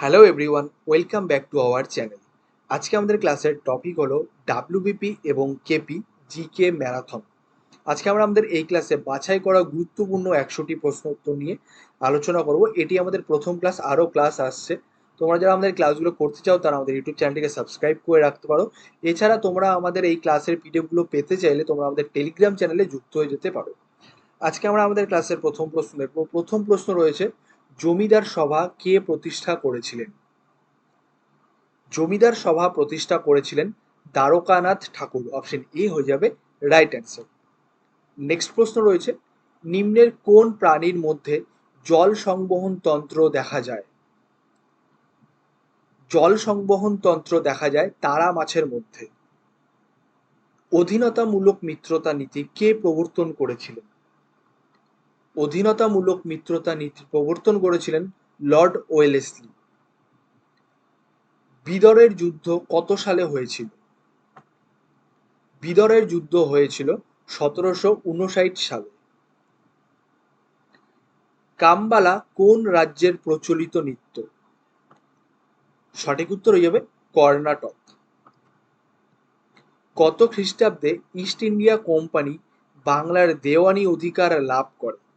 Hello everyone welcome back to our channel আজকে আমাদের ক্লাসের টপিক হলো ডাব্লিউবিপি এবং কেপি জিকে ম্যারাথন আজকে আমরা আমাদের এই ক্লাসে বাছাই করা গুরুত্বপূর্ণ একশোটি প্রশ্ন উত্তর নিয়ে আলোচনা করব। এটি আমাদের প্রথম ক্লাস আরও ক্লাস আসছে। তোমরা যারা আমাদের ক্লাসগুলো করতে চাও, তারা আমাদের ইউটিউব চ্যানেলটিকে সাবস্ক্রাইব করে রাখতে পারো। এছাড়া তোমরা আমাদের এই ক্লাসের পিডিএফগুলো পেতে চাইলে তোমরা আমাদের টেলিগ্রাম চ্যানেলে যুক্ত হয়ে যেতে পারো। আজকে আমরা আমাদের ক্লাসের প্রথম প্রশ্ন দেখব। প্রথম প্রশ্ন রয়েছে জমিদার সভা কে প্রতিষ্ঠা করেছিলেন? জমিদার সভা প্রতিষ্ঠা করেছিলেন দ্বারকানাথ ঠাকুর। অপশন এ হয়ে যাবে রাইট অ্যান্সার নেক্সট প্রশ্ন রয়েছে, নিম্নের কোন প্রাণীর মধ্যে জল সংবহন তন্ত্র দেখা যায়? জল সংবহন তন্ত্র দেখা যায় তারা মাছের মধ্যে। অধীনতামূলক মিত্রতা নীতি কে প্রবর্তন করেছিলেন? অধীনতামূলক মিত্রতা নীতি প্রবর্তন করেছিলেন লর্ড ওয়েলেসলি। বিদরের যুদ্ধ কত সালে হয়েছিল? বিদরের যুদ্ধ হয়েছিল সতেরোশো উনষাট সালে। কামবালা কোন রাজ্যের প্রচলিত নৃত্য? সঠিক উত্তর হয়ে যাবে কর্ণাটক। কত খ্রিস্টাব্দে ইস্ট ইন্ডিয়া কোম্পানি বাংলার দেওয়ানি অধিকার লাভ করে?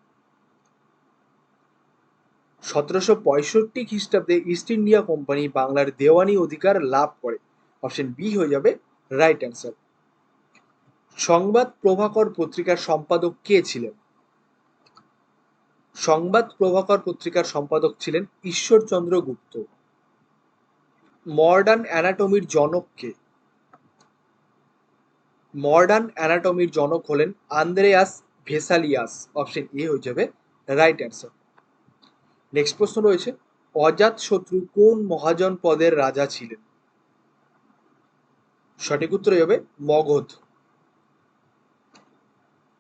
সতেরোশো পঁয়ষট্টি খ্রিস্টাব্দে ইস্ট ইন্ডিয়া কোম্পানি বাংলার দেওয়ানি অধিকার লাভ করে। অপশন বি হয়ে যাবে রাইট অ্যান্সার সংবাদ প্রভাকর পত্রিকার সম্পাদক কে ছিলেন? সংবাদ প্রভাকর পত্রিকার সম্পাদক ছিলেন ঈশ্বরচন্দ্র গুপ্ত। মডার্ন অ্যানাটমির জনক কে? মডার্ন অ্যানাটমির জনক হলেন আন্দ্রেয়াস ভেসালিয়াস। অপশন এ হয়ে যাবে রাইট অ্যান্সার নেক্সট প্রশ্ন রয়েছে, অজাত শত্রু কোন মহাজন পদের রাজা ছিলেন? সঠিক উত্তর হবে মগধ।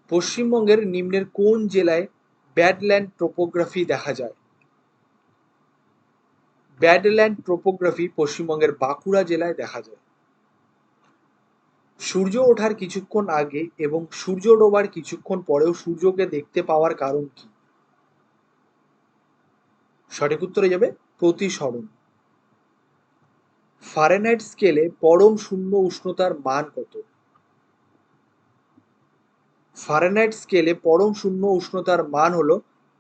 পশ্চিমবঙ্গের নিম্নের কোন জেলায় ব্যাডল্যান্ড টোপোগ্রাফি দেখা যায়? ব্যাডল্যান্ড টোপোগ্রাফি পশ্চিমবঙ্গের বাঁকুড়া জেলায় দেখা যায়। সূর্য ওঠার কিছুক্ষণ আগে এবং সূর্য ডোবার কিছুক্ষণ পরেও সূর্যকে দেখতে পাওয়ার কারণ কি? সঠিক উত্তরে যাবে প্রতিসরণ। ফারেনহাইট স্কেলে পরম শূন্য উষ্ণতার মান কত? ফারেনহাইট স্কেলে পরম শূন্য উষ্ণতার মান হলো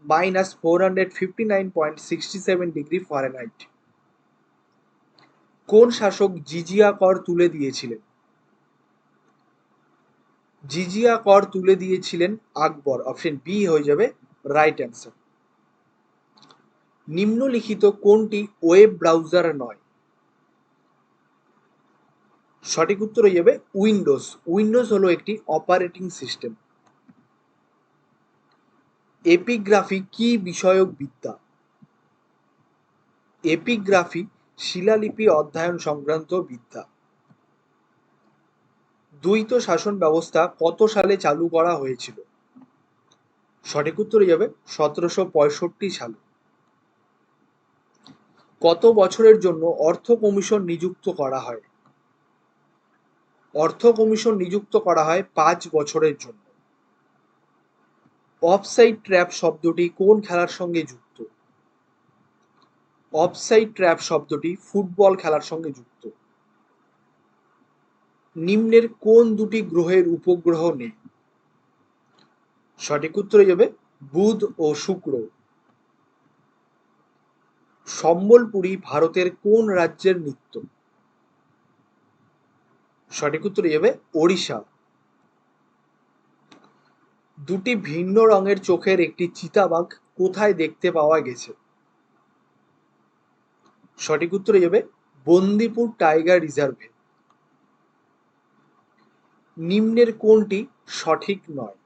minus four hundred fifty nine point sixty seven degree Fahrenheit কোন শাসক জিজিয়া কর তুলে দিয়েছিলেন? জিজিয়া কর তুলে দিয়েছিলেন আকবর। অপশন বি হয়ে যাবে রাইট অ্যান্সার নিম্নলিখিত কোনটি ওয়েব ব্রাউজার নয়? সঠিক উত্তর হয়ে যাবে উইন্ডোজ। উইন্ডোজ হলো একটি অপারেটিং সিস্টেম। এপিগ্রাফি কি বিষয়ক বিদ্যা? এপিগ্রাফি শিলালিপি অধ্যয়ন সংক্রান্ত বিদ্যা। দ্বৈত শাসন ব্যবস্থা কত সালে চালু করা হয়েছিল? সঠিক উত্তর যাবে সতেরোশো পঁয়ষট্টি সালে। কত বছরের জন্য অর্থ কমিশন নিযুক্ত করা হয়? অর্থ কমিশন নিযুক্ত করা হয় পাঁচ বছরের জন্য। অফসাইড ট্র্যাপ শব্দটি কোন খেলার সঙ্গে যুক্ত? অফসাইড ট্র্যাপ শব্দটি ফুটবল খেলার সঙ্গে যুক্ত। নিম্নের কোন দুটি গ্রহের উপগ্রহ নেই? সঠিক উত্তরে যাবে বুধ ও শুক্র। সম্বলপুরী ভারতের কোন রাজ্যের নৃত্য? সঠিক উত্তরে যাবে ওড়িশা। দুটি ভিন্ন রঙের চোখের একটি চিতাবাঘ কোথায় দেখতে পাওয়া গেছে? সঠিক উত্তরে যাবে বন্দিপুর টাইগার রিজার্ভে। নিম্নের কোনটি সঠিক নয়?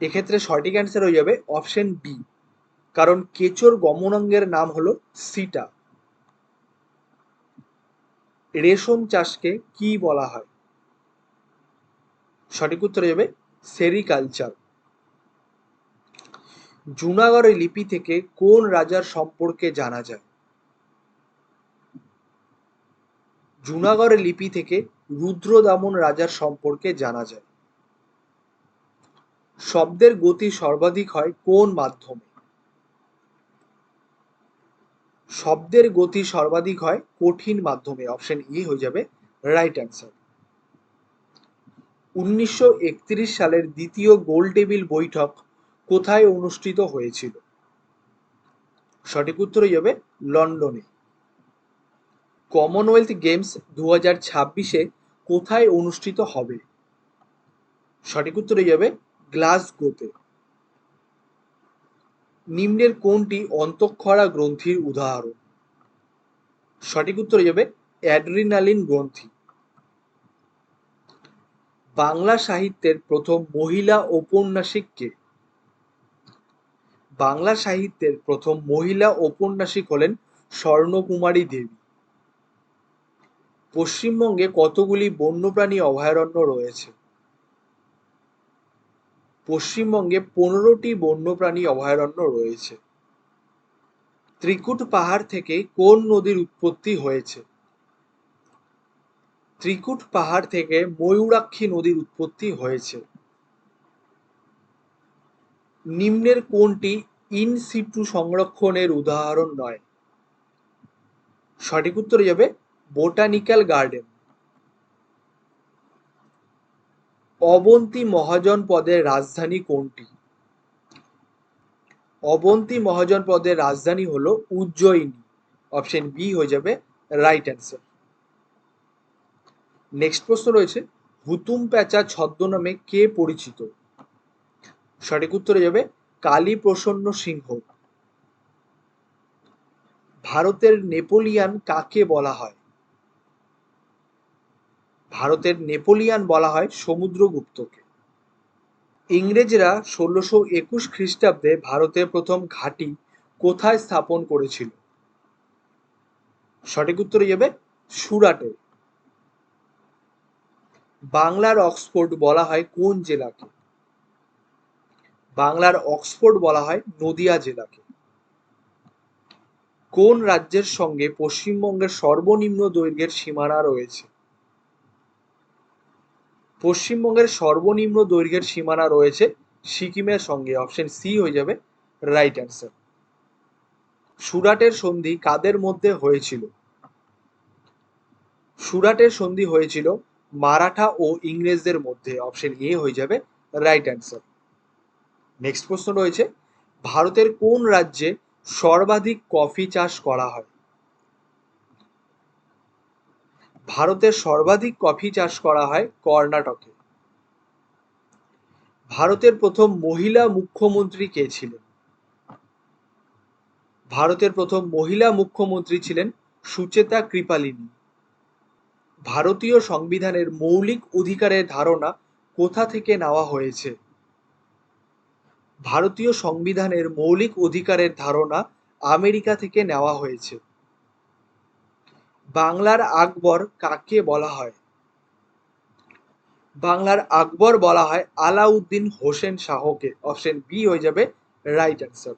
এক্ষেত্রে সঠিক অ্যান্সার হয়ে যাবে অপশন বি। কারণ কেচোর গমনাঙ্গের নাম হলো সিটা। রেশম চাষকে কি বলা হয়? সঠিক উত্তর যাবে সেরিকালচার। জুনাগড়ের লিপি থেকে কোন রাজার সম্পর্কে জানা যায়? জুনাগড়ের লিপি থেকে রুদ্রদামন রাজার সম্পর্কে জানা যায়। শব্দের গতি সর্বাধিক হয় কোন মাধ্যমে? শব্দের গতি সর্বাধিক হয় কঠিন মাধ্যমে অপশন ই হয়ে যাবে রাইট অ্যান্সার উনিশশো একত্রিশ সালের দ্বিতীয় গোল টেবিল বৈঠক কোথায় অনুষ্ঠিত হয়েছিল? সঠিক উত্তর হয়ে যাবে লন্ডনে। কমনওয়েলথ গেমস দু হাজার ছাব্বিশে কোথায় অনুষ্ঠিত হবে? সঠিক উত্তর হয়ে যাবে গ্লাসগোতে। নিম্নের কোনটি অন্তঃক্ষরা গ্রন্থির উদাহরণ? সঠিক উত্তর হয়ে যাবে অ্যাড্রিনালিন গ্রন্থি। বাংলা সাহিত্যের প্রথম মহিলা ঔপন্যাসিক কে? বাংলা সাহিত্যের প্রথম মহিলা ঔপন্যাসিক হলেন স্বর্ণকুমারী দেবী। পশ্চিমবঙ্গে কতগুলি বন্যপ্রাণী অভয়ারণ্য রয়েছে? পশ্চিমবঙ্গে পনেরোটি বন্যপ্রাণী অভয়ারণ্য রয়েছে। ত্রিকুট পাহাড় থেকে কোন নদীর উৎপত্তি হয়েছে? ত্রিকুট পাহাড় থেকে ময়ূরাক্ষী নদীর উৎপত্তি হয়েছে। নিম্নের কোনটি ইন সিটু সংরক্ষণের উদাহরণ নয়? সঠিক উত্তরে যাবে বোটানিক্যাল গার্ডেন। অবন্তী মহাজন পদের রাজধানী কোনটি? অবন্তী মহাজন পদের রাজধানী হলো উজ্জয়িনী। অপশন বি হয়ে যাবে রাইট অ্যান্সার নেক্সট প্রশ্ন রয়েছে, হুতুম প্যাঁচা ছদ্মনামে কে পরিচিত? সঠিক উত্তরে যাবে কালী প্রসন্ন সিংহ। ভারতের নেপোলিয়ান কাকে বলা হয়? ভারতের নেপোলিয়ান বলা হয় সমুদ্রগুপ্তকে। ইংরেজরা ষোলোশো একুশ খ্রিস্টাব্দে ভারতের প্রথম ঘাঁটি কোথায় স্থাপন করেছিল? সঠিক উত্তরে যাবে সুরাটে। বাংলার অক্সফোর্ড বলা হয় কোন জেলাকে? বাংলার অক্সফোর্ড বলা হয় নদিয়া জেলাকে। কোন রাজ্যের সঙ্গে পশ্চিমবঙ্গের সর্বনিম্ন দৈর্ঘ্যের সীমানা রয়েছে? পশ্চিমবঙ্গের সর্বনিম্ন দৈর্ঘ্যের সীমানা রয়েছে সিকিমের সঙ্গে। অপশন সি হয়ে যাবে রাইট অ্যান্সার সুরাটের সন্ধি কাদের মধ্যে হয়েছিল? সুরাটের সন্ধি হয়েছিল মারাঠা ও ইংরেজদের মধ্যে। অপশন এ হয়ে যাবে রাইট অ্যান্সার নেক্সট প্রশ্ন রয়েছে, ভারতের কোন রাজ্যে সর্বাধিক কফি চাষ করা হয়? ভারতের সর্বাধিক কফি চাষ করা হয় কর্ণাটকে। ভারতের প্রথম মহিলা মুখ্যমন্ত্রী কে ছিলেন? ভারতের প্রথম মহিলা মুখ্যমন্ত্রী ছিলেন সুচেতা কৃপালিনী। ভারতীয় সংবিধানের মৌলিক অধিকারের ধারণা কোথা থেকে নেওয়া হয়েছে? ভারতীয় সংবিধানের মৌলিক অধিকারের ধারণা আমেরিকা থেকে নেওয়া হয়েছে। বাংলার আকবর কাকে বলা হয়? বাংলার আকবর বলা হয় আলাউদ্দিন হোসেন শাহকে। অপশন বি হয়ে যাবে রাইট অ্যান্সার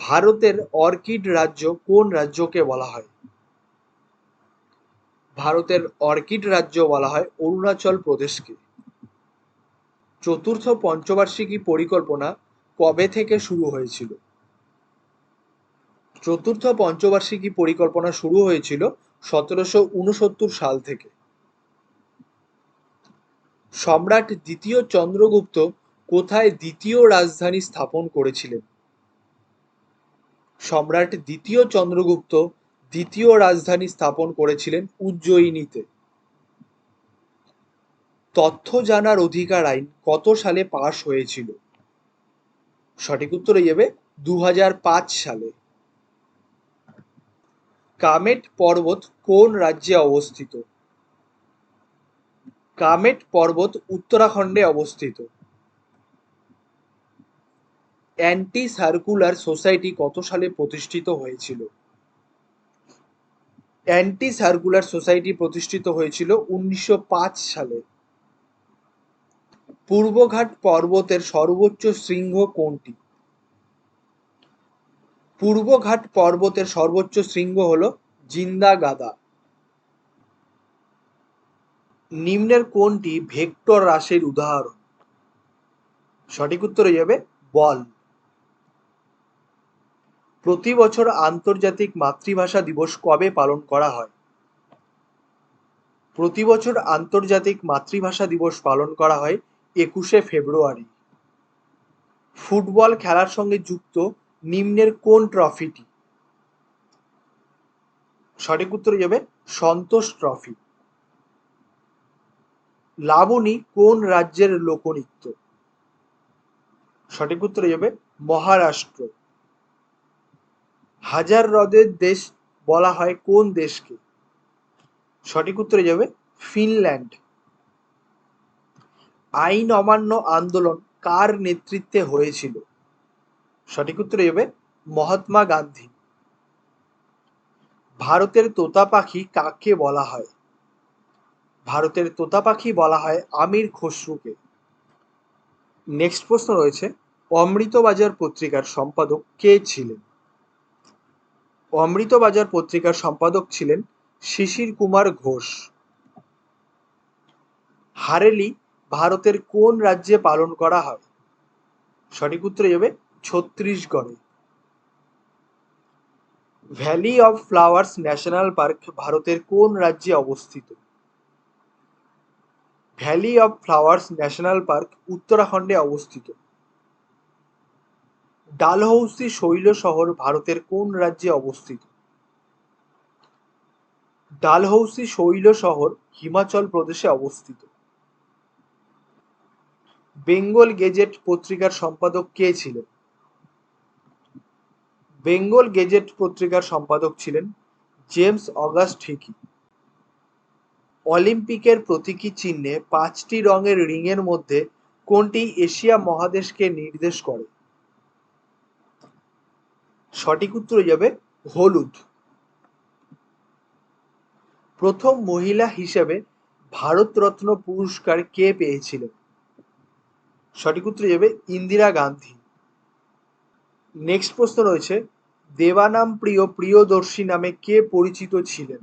ভারতের অর্কিড রাজ্য কোন রাজ্যকে বলা হয়? ভারতের অর্কিড রাজ্য বলা হয় অরুণাচল প্রদেশকে। চতুর্থ পঞ্চবার্ষিকী পরিকল্পনা কবে থেকে শুরু হয়েছিল? চতুর্থ পঞ্চবার্ষিকী পরিকল্পনা শুরু হয়েছিল সতেরোশো উনসত্তর সাল থেকে। সম্রাট দ্বিতীয় চন্দ্রগুপ্ত কোথায় দ্বিতীয় রাজধানী স্থাপন করেছিলেন? সম্রাট দ্বিতীয় চন্দ্রগুপ্ত দ্বিতীয় রাজধানী স্থাপন করেছিলেন উজ্জয়িনীতে। তথ্য জানার অধিকার আইন কত সালে পাশ হয়েছিল? সঠিক উত্তরে যাবে দু হাজার পাঁচ সালে। কামেট পর্বত কোন রাজ্যে অবস্থিত? কামেট পর্বত উত্তরাখণ্ডে অবস্থিত। অ্যান্টি সার্কুলার সোসাইটি কত সালে প্রতিষ্ঠিত হয়েছিল? অ্যান্টি সার্কুলার সোসাইটি প্রতিষ্ঠিত হয়েছিল উনিশশো পাঁচ সালে। পূর্বঘাট পর্বতের সর্বোচ্চ শৃঙ্গ কোনটি? পূর্বঘাট পর্বতের সর্বোচ্চ শৃঙ্গ হল জিন্দা গাদা নিম্নের কোনটি ভেক্টর রাশির উদাহরণ। সঠিক উত্তর হয়ে যাবে বল। প্রতি বছর আন্তর্জাতিক মাতৃভাষা দিবস কবে পালন করা হয়? প্রতি বছর আন্তর্জাতিক মাতৃভাষা দিবস পালন করা হয় একুশে ফেব্রুয়ারি। ফুটবল খেলার সঙ্গে যুক্ত নিম্নের কোন ট্রফিটি সঠিক উত্তর হয়ে যাবে, সন্তোষ ট্রফি লাবণী কোন রাজ্যের লোকনৃত্য? সঠিক উত্তর হয়ে যাবে, মহারাষ্ট্র. হাজার হ্রদের দেশ বলা হয় কোন দেশকে? সঠিক উত্তরে যাবে, ফিনল্যান্ড. আইন অমান্য আন্দোলন কার নেতৃত্বে হয়েছিল? সঠিক উত্তরে যাবে মহাত্মা গান্ধী। ভারতের তোতা পাখি কাকে বলা হয়? ভারতের তোতা পাখি বলা হয় আমির খসরুকে। নেক্সট প্রশ্ন রয়েছে, অমৃতবাজার পত্রিকার সম্পাদক কে ছিলেন? অমৃতবাজার পত্রিকার সম্পাদক ছিলেন শিশির কুমার ঘোষ। হারেলি ভারতের কোন রাজ্যে পালন করা হয়? সঠিক উত্তরে যাবে ছত্তিশগড়ে। Valley of flowers national park ভারতের কোন রাজ্যে অবস্থিত? Valley of flowers national park উত্তরাখণ্ডে অবস্থিত। ডালহৌসি শৈল শহর ভারতের কোন রাজ্যে অবস্থিত? ডালহৌসি শৈল শহর হিমাচল প্রদেশে অবস্থিত। বেঙ্গল গেজেট পত্রিকার সম্পাদক কে ছিলেন? বেঙ্গল গেজেট পত্রিকার সম্পাদক ছিলেন জেমস অগাস্ট হিকি। অলিম্পিকের প্রতীকী চিহ্নে পাঁচটি রঙের রিংয়ের মধ্যে কোনটি এশিয়া মহাদেশকে নির্দেশ করে? সঠিক উত্তর যাবে হলুদ। প্রথম মহিলা হিসেবে ভারতরত্ন পুরস্কার কে পেয়েছিলেন? সঠিক উত্তর যাবে ইন্দিরা গান্ধী। নেক্সট প্রশ্ন রয়েছে, দেবানাম প্রিয় প্রিয়দর্শী নামে কে পরিচিত ছিলেন?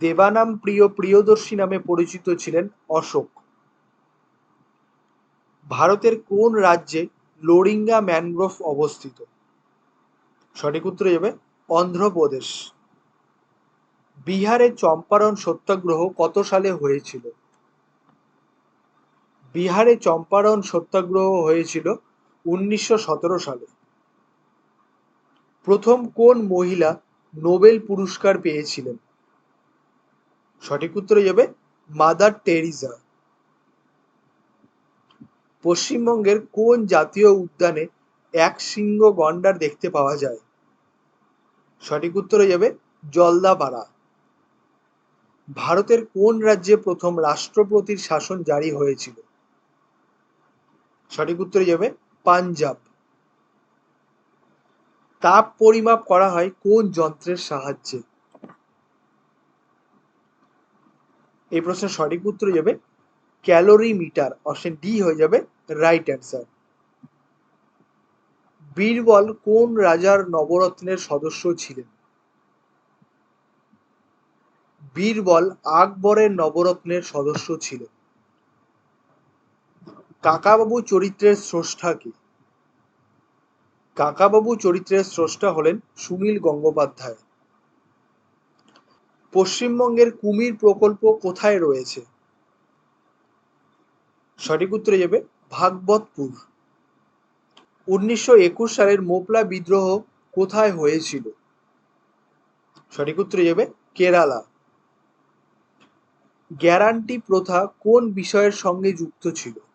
দেবানাম প্রিয় প্রিয়দর্শী নামে পরিচিত ছিলেন অশোক। ভারতের কোন রাজ্যে লোরিঙ্গা ম্যানগ্রোভ অবস্থিত? সঠিক উত্তর যাবে অন্ধ্রপ্রদেশ। বিহারে চম্পারণ সত্যাগ্রহ কত সালে হয়েছিল? বিহারে চম্পারণ সত্যাগ্রহ হয়েছিল উনিশশো সতেরো সালে। প্রথম কোন মহিলা নোবেল পুরস্কার পেয়েছিলেন? সঠিক উত্তরে যাবে মাদার টেরিজা পশ্চিমবঙ্গের কোন জাতীয় উদ্যানে এক সিংহ গন্ডার দেখতে পাওয়া যায়? সঠিক উত্তরে যাবে জলদাপাড়া। ভারতের কোন রাজ্যে প্রথম রাষ্ট্রপতির শাসন জারি হয়েছিল? সঠিক উত্তরে যাবে পাঞ্জাব। তাপ পরিমাপ করা হয় কোন যন্ত্রের সাহায্যে? এই প্রশ্নের সঠিক উত্তর যাবে ক্যালোরি মিটার অপশন ডি হয়ে যাবে রাইট অ্যান্সার। বীরবল কোন রাজার নবরত্নের সদস্য ছিলেন? বীরবল আকবরের নবরত্নের সদস্য ছিলেন। কাকাবাবু চরিত্রের স্রষ্টা কে? কাকাবাবু চরিত্রের স্রষ্টা হলেন সুনীল গঙ্গোপাধ্যায়। পশ্চিমবঙ্গের কুমির প্রকল্প কোথায় রয়েছে? সঠিক উত্তরে যাবে ভাগবতপুর। উনিশশো একুশ সালের মোপলা বিদ্রোহ কোথায় হয়েছিল? সঠিক উত্তরে যাবে কেরালা। গ্যারান্টি প্রথা কোন বিষয়ের সঙ্গে যুক্ত ছিল?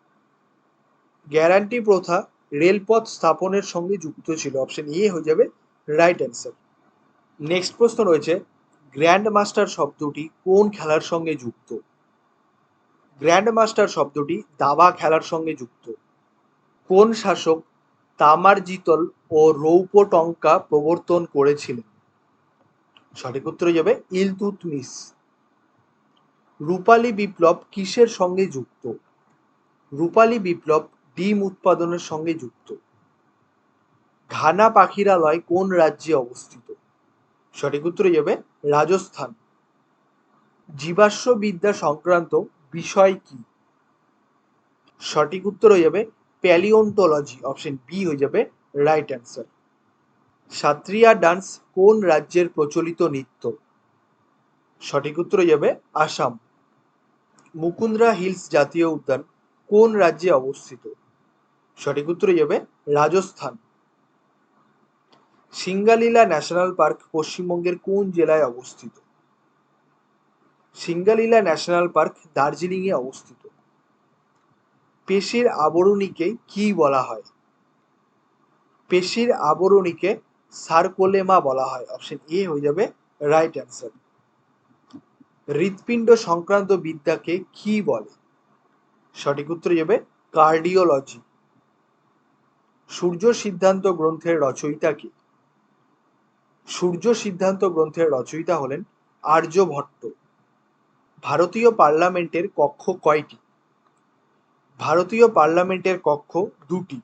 গ্যারান্টি প্রথা রেলপথ স্থাপনের সঙ্গে যুক্ত ছিল। অপশন এ হয়ে যাবে রাইট অ্যান্সার নেক্সট প্রশ্ন রয়েছে গ্র্যান্ড মাস্টার শব্দটি কোন খেলার সঙ্গে যুক্ত? গ্র্যান্ড মাস্টার শব্দটি দাবা খেলার সঙ্গে যুক্ত। কোন শাসক তামার জিতল ও রৌপ্য টঙ্কা প্রবর্তন করেছিলেন? সঠিক উত্তরে যাবে ইলতুতমিস রূপালী বিপ্লব কিসের সঙ্গে যুক্ত? রূপালী বিপ্লব ডিম উৎপাদনের সঙ্গে যুক্ত। ঘানা পাখিরালয় কোন রাজ্যে অবস্থিত? সঠিক উত্তরে যাবে রাজস্থান। জীবাশ্ম বিদ্যা সংক্রান্ত বিষয় কি? সঠিক উত্তর হয়ে যাবে প্যালিওন্টোলজি অপশন বি হয়ে যাবে রাইট অ্যান্সার সাত্রিয়া ডান্স কোন রাজ্যের প্রচলিত নৃত্য? সঠিক উত্তর হয়ে যাবে আসাম। মুকুন্দ্রা হিলস জাতীয় উদ্যান কোন রাজ্যে অবস্থিত? সঠিক উত্তর হয়ে যাবে রাজস্থান। সিঙ্গালীলা ন্যাশনাল পার্ক পশ্চিমবঙ্গের কোন জেলায় অবস্থিত? সিঙ্গালীলা ন্যাশনাল পার্ক দার্জিলিং এ অবস্থিত। পেশির আবরণীকে কি বলা হয়? পেশির আবরণীকে সার্কোলেমা বলা হয়। অপশন এ হয়ে যাবে রাইট অ্যান্সার। হৃৎপিণ্ড সংক্রান্ত বিদ্যাকে কি বলে? সঠিক উত্তর যাবে কার্ডিওলজি সূর্য সিদ্ধান্ত গ্রন্থের রচয়িতা কে? সূর্য সিদ্ধান্ত গ্রন্থের রচয়িতা হলেন আর্যভট্ট ভারতীয় পার্লামেন্টের কক্ষ কয়টি? ভারতীয় পার্লামেন্টের কক্ষ দুটি।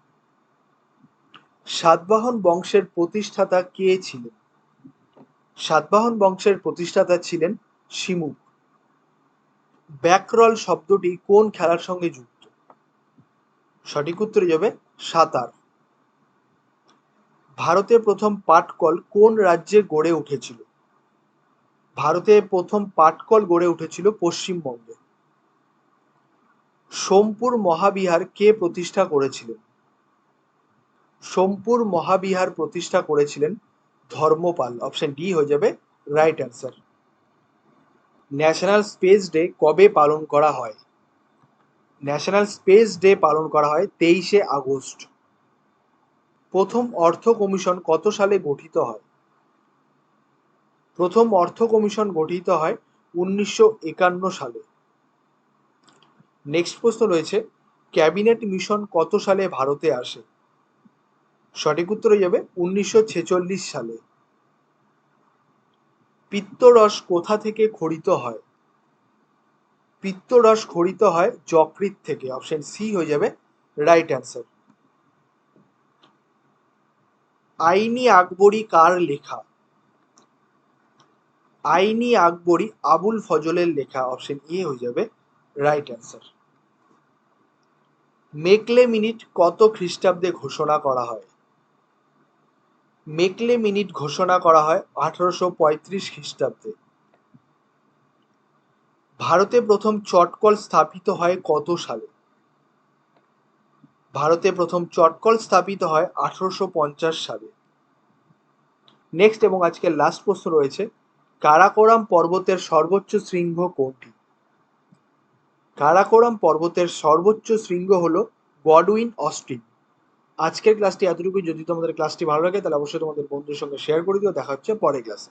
সাতবাহন বংশের প্রতিষ্ঠাতা কে ছিলেন? সাতবাহন বংশের প্রতিষ্ঠাতা ছিলেন শিমুক ব্যাকরল শব্দটি কোন খেলার সঙ্গে যুক্ত? সঠিক উত্তর যাবে সাঁতার। ভারতে প্রথম পাটকল কোন রাজ্যে গড়ে উঠেছিল? ভারতে প্রথম পাটকল গড়ে উঠেছিল পশ্চিমবঙ্গে। সোমপুর মহাবিহার কে প্রতিষ্ঠা করেছিলেন? সোমপুর মহাবিহার প্রতিষ্ঠা করেছিলেন ধর্মপাল। অপশন ডি হয়ে যাবে right answer. National space day কবে পালন করা হয়? ন্যাশনাল স্পেস ডে পালন করা হয় তেইশে আগস্ট। প্রথম অর্থ কমিশন কত সালে গঠিত হয়? প্রথম অর্থ কমিশন গঠিত হয় উনিশশো একান্ন সালে। নেক্সট প্রশ্ন রয়েছে, ক্যাবিনেট মিশন কত সালে ভারতে আসে? সঠিক উত্তর হয়ে যাবে উনিশশো ছেচল্লিশ সালে। পিত্তরস কোথা থেকে খরিত হয়? পিত্তরস খরিত হয় যকৃত থেকে। অপশন সি হয়ে যাবে রাইট অ্যান্সার আইনি আকবরী কার লেখা? আইনি আকবরী আবুল ফজলের লেখা। অপশন এ হয়ে যাবে রাইট অ্যান্সার মেকলে মিনিট কত খ্রিস্টাব্দে ঘোষণা করা হয়? মেকলে মিনিট ঘোষণা করা হয় আঠারোশো পঁয়ত্রিশ খ্রিস্টাব্দে। ভারতে প্রথম চটকল স্থাপিত হয় কত সালে? ভারতে প্রথম চটকল স্থাপিত হয় আঠারোশো পঞ্চাশ সালে। নেক্সট এবং আজকের লাস্ট প্রশ্ন রয়েছে, কারাকোরাম পর্বতের সর্বোচ্চ শৃঙ্গ কোনটি? কারাকোরাম পর্বতের সর্বোচ্চ শৃঙ্গ হলো গডউইন অস্টিন। আজকের ক্লাসটি এতটুকুই। যদি তোমাদের ক্লাসটি ভালো লাগে, তাহলে অবশ্যই তোমাদের বন্ধুর সঙ্গে শেয়ার করে দিও। দেখা হচ্ছে পরের ক্লাসে